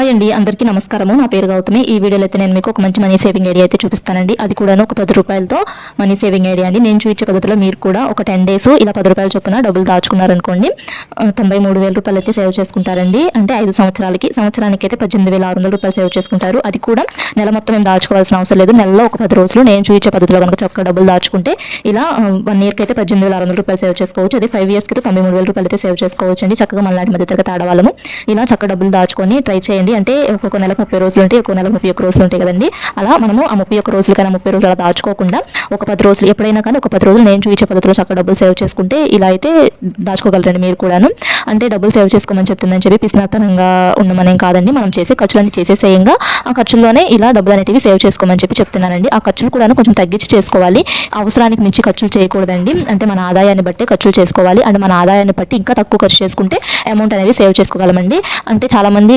Hi అండి అందరికీ నమస్కారము. నా పేరు గౌతమి. ఈ వీడియోలో అయితే నేను మీకు ఒక మంచి మనీ సేవింగ్ ఐడియా అయితే చూపిస్తానండి. అది కూడాను ఒక పది రూపాయలతో మనీ సేవింగ్ ఐడియా అండి. నేను చూపించే పద్ధతిలో మీరు కూడా ఒక టెన్ డేస్ ఇలా పది రూపాయలు చొప్పున డబ్బులు దాచుకున్నారనుకోండి తొంభై మూడు వేల రూపాయలు అయితే సేవ్ చేసుకుంటారండి. అంటే ఐదు సంవత్సరాలకి సంవత్సరానికి అయితే పద్దెనిమిది వేల ఆరు వందల రూపాయలు సేవ్ చేసుకుంటారు. అది కూడా నెల మొత్తం ఏం దాచుకోవాల్సిన అవసరం లేదు. నెలలో ఒక పది రోజులు నేను చూపించే పద్ధతిలో కనుక చక్కగా డబ్బులు దాచుకుంటే ఇలా వన్ ఇయర్కి అయితే పద్దెనిమిది వేల ఆరు వందల రూపాయలు సేవ్ చేసుకోవచ్చు. అదే ఫైవ్ ఇయర్స్కి అయితే తొంభై మూడు వేల రూపాయలు అయితే సేవ్ చేసుకోవచ్చు అండి. చక్కగా మళ్ళీ మధ్య తరగతి ఆడవాళ్ళము ఇలా చక్కగా డబ్బులు దాచుకొని ట్రై చేయండి. అంటే ఒక్కొక్క నెలకు ముప్పై రోజులు ఉంటాయి ఒక్కొక్క నెలకు ముప్పై ఒక్క రోజులు ఉంటాయి కదండి. అలా మనము ఆ ముప్పై ఒక్క రోజులు కన్నా ముప్పై రోజులు అలా దాచుకోకుండా ఒక పది రోజులు ఎప్పుడైనా కానీ ఒక పది రోజులు నేను చూపించే పద్ధతిలో చక్కగా డబ్బులు సేవ్ చేసుకుంటే ఇలా అయితే దాచుకోగలరండి మీరు కూడాను. అంటే డబ్బులు సేవ్ చేసుకోమని చెప్తుందని చెప్పి పిసినాతనంగా ఉండమనేం కాదండి. మనం చేసే ఖర్చులన్నీ చేసేసేయంగా ఆ ఖర్చుల్లోనే ఇలా డబ్బులు అనేటివి సేవ్ చేసుకోమని చెప్పి చెప్తున్నానండి. ఆ ఖర్చులు కూడా కొంచెం తగ్గించి చేసుకోవాలి. అవసరానికి మించి ఖర్చులు చేయకూడదండి. అంటే మన ఆదాయాన్ని బట్టి ఖర్చులు చేసుకోవాలి. అండ్ మన ఆదాయాన్ని బట్టి ఇంకా తక్కువ ఖర్చు చేసుకుంటే అమౌంట్ అనేది సేవ్ చేసుకోగలమండి. అంటే చాలామంది